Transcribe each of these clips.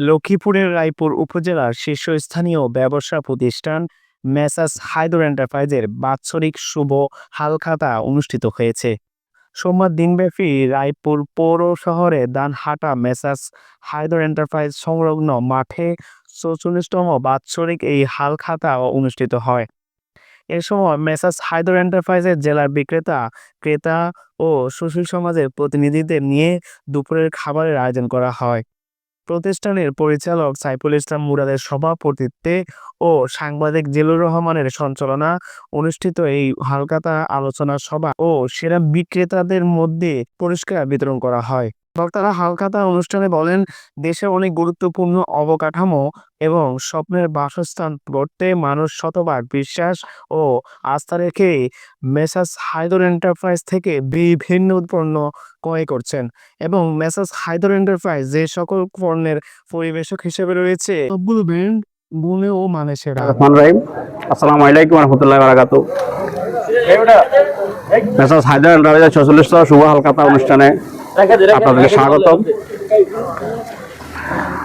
লক্ষ্মীপুরের রায়পুর উপজেলার শীর্ষস্থানীয় ব্যবসা প্রতিষ্ঠান মেসাস হায়দর এন্টারপ্রাইজের বাৎসরিক শুভ হালখাতা অনুষ্ঠিত হয়েছে। সোমবার দিনব্যাপী রায়পুর পৌর শহরে দানহাটা মেসাস হায়দর এন্টারপ্রাইজ সংলগ্ন মাঠে চৌচল্লিশতম বাৎসরিক এই হালখাতা অনুষ্ঠিত হয়। এ সময় মেসাস হায়দর এন্টারপ্রাইজের জেলার বিক্রেতা, ক্রেতা ও সুশীল সমাজের প্রতিনিধিদের নিয়ে দুপুরের খাবারের আয়োজন করা হয়। প্রতিষ্ঠানের পরিচালক সাইফুল ইসলাম মুরাদের সভাপতিত্বে ও সাংবাদিক জিলুর রহমানের সঞ্চালনা অনুষ্ঠিত এই হালকাতা আলোচনা সভা ও সেরা বিক্রেতাদের মধ্যে পুরস্কার বিতরণ করা হয়। বক্তারা হালখাতা অনুষ্ঠানে বলেন দেশে অনেক গুরুত্বপূর্ণ অবকাঠামো এবং স্বপ্নের বাসস্থান গড়তে মানুষ শতভাগ বিশ্বাস ও আস্থা রেখে মেসাস হায়দর এন্টারপ্রাইজ থেকে বিভিন্ন পণ্য ক্রয় করছেন এবং মেসাস হায়দর এন্টারপ্রাইজ যে সকল পণ্যের পরিবেশক হিসেবে রয়েছে সবগুলো ব্র্যান্ড গুণে ও মানে সেরা। রহমান রহিম আসসালামু আলাইকুম রহমতুল্লাহ বারাকাতু। মেসাজ হায়দার এন্টারপ্রাইজের ছচল্লিশতম শুভ হালকাতা অনুষ্ঠানে আপনাদেরকে স্বাগতম।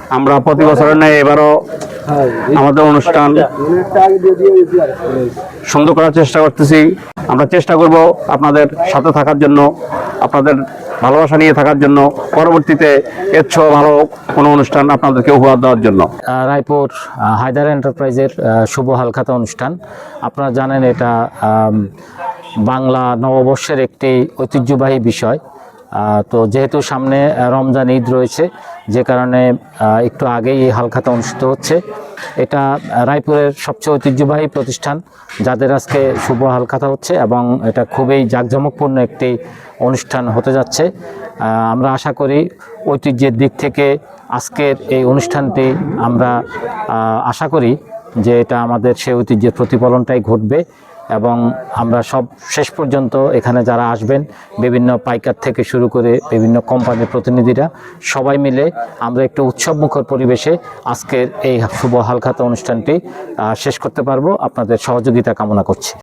আমরা প্রতি বছরের ন্যায় এবারও আমাদের অনুষ্ঠান সুন্দর করার চেষ্টা করতেছি। আমরা চেষ্টা করব আপনাদের সাথে থাকার জন্য আপনাদের ভালোবাসা নিয়ে থাকার জন্য। পরবর্তীতে এর ছ ভালো কোনো অনুষ্ঠান আপনাদেরকে উপহার দেওয়ার জন্য। আহ, রায়পুর হায়দার এন্টারপ্রাইজের শুভ হালখাতা অনুষ্ঠান। আপনারা জানেন এটা বাংলা নববর্ষের একটি ঐতিহ্যবাহী বিষয়। তো যেহেতু সামনে রমজান ঈদ রয়েছে, যে কারণে একটু আগেই এই হালখাতা অনুষ্ঠিত হচ্ছে। এটা রায়পুরের সবচেয়ে ঐতিহ্যবাহী প্রতিষ্ঠান, যাদের আজকে শুভ হালখাতা হচ্ছে এবং এটা খুবই জাঁকজমকপূর্ণ একটি অনুষ্ঠান হতে যাচ্ছে। আমরা আশা করি ঐতিহ্যের দিক থেকে আজকের এই অনুষ্ঠানটি আমরা আশা করি যে এটা আমাদের সেই ঐতিহ্যের প্রতিফলনটাই ঘটবে। এবং আমরা সব শেষ পর্যন্ত এখানে যারা আসবেন, বিভিন্ন পাইকার থেকে শুরু করে বিভিন্ন কোম্পানির প্রতিনিধিরা, সবাই মিলে আমরা একটু উৎসবমুখর পরিবেশে আজকের এই শুভ হালখাতা অনুষ্ঠানটি শেষ করতে পারব। আপনাদের সহযোগিতা কামনা করছি।